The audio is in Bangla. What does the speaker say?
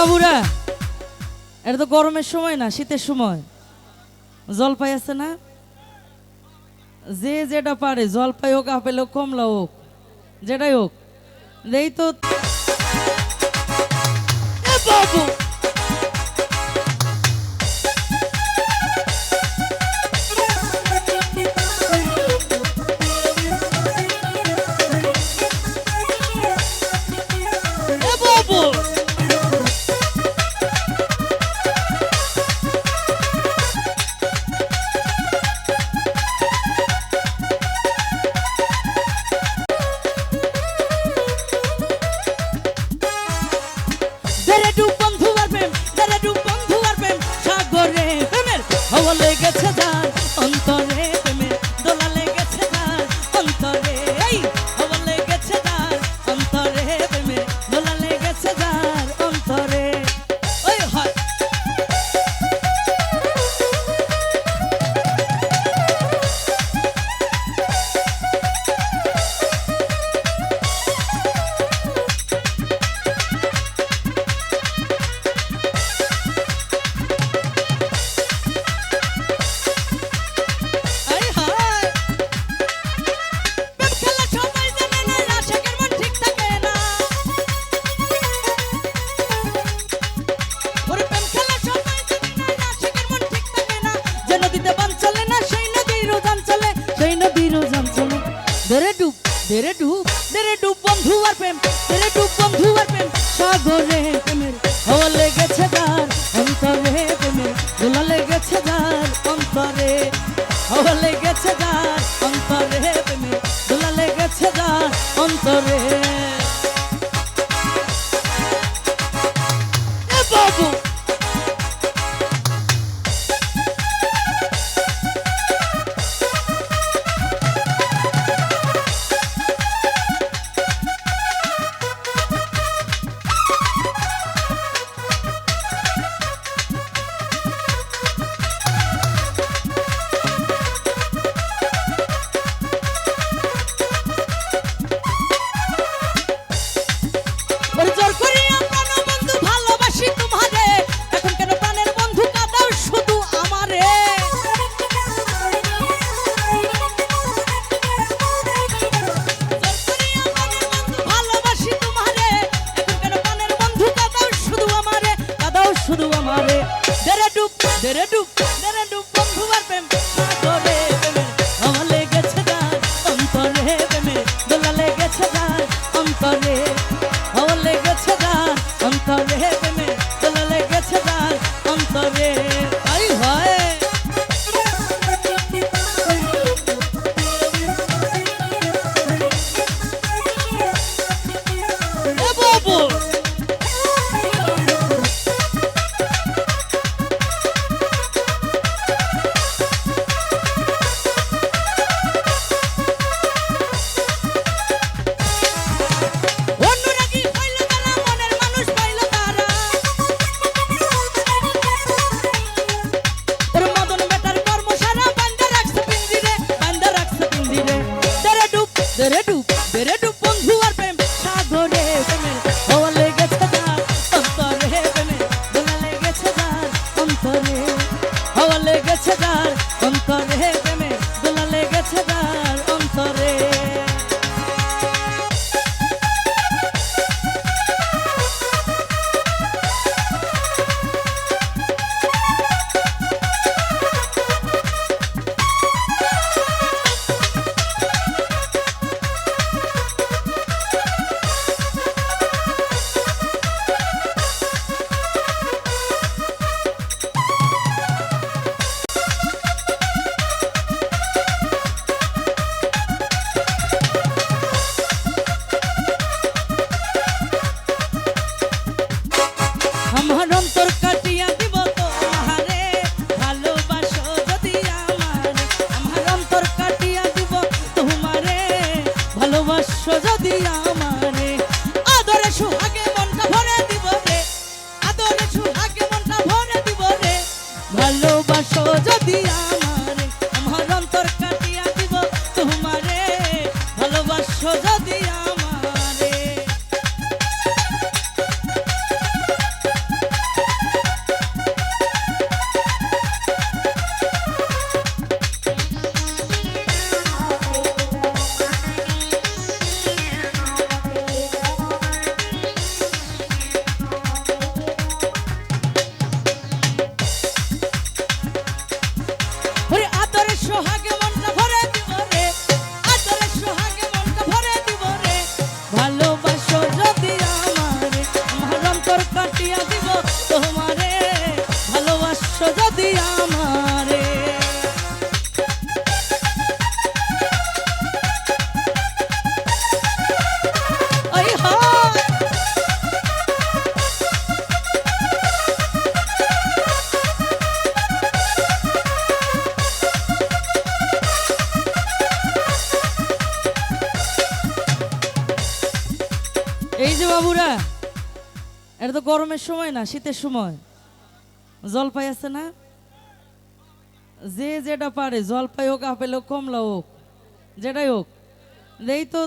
বাবুরা, এটা তো গরমের সময় না, শীতের সময়। জলপাই আছে না? যে যেটা পারে জলপাই হোক, আপেল হোক, কমলা হোক, যেটাই হোক। এই তো বাবু! Dere Deradu. যদি এই যে বাবুরা, এটা তো গরমের সময় না, শীতের সময়। জলপাই আছে না? যে যেটা পারে জলপাই হোক, আপেল হোক, কমলা হোক, যেটাই হোক। এই তো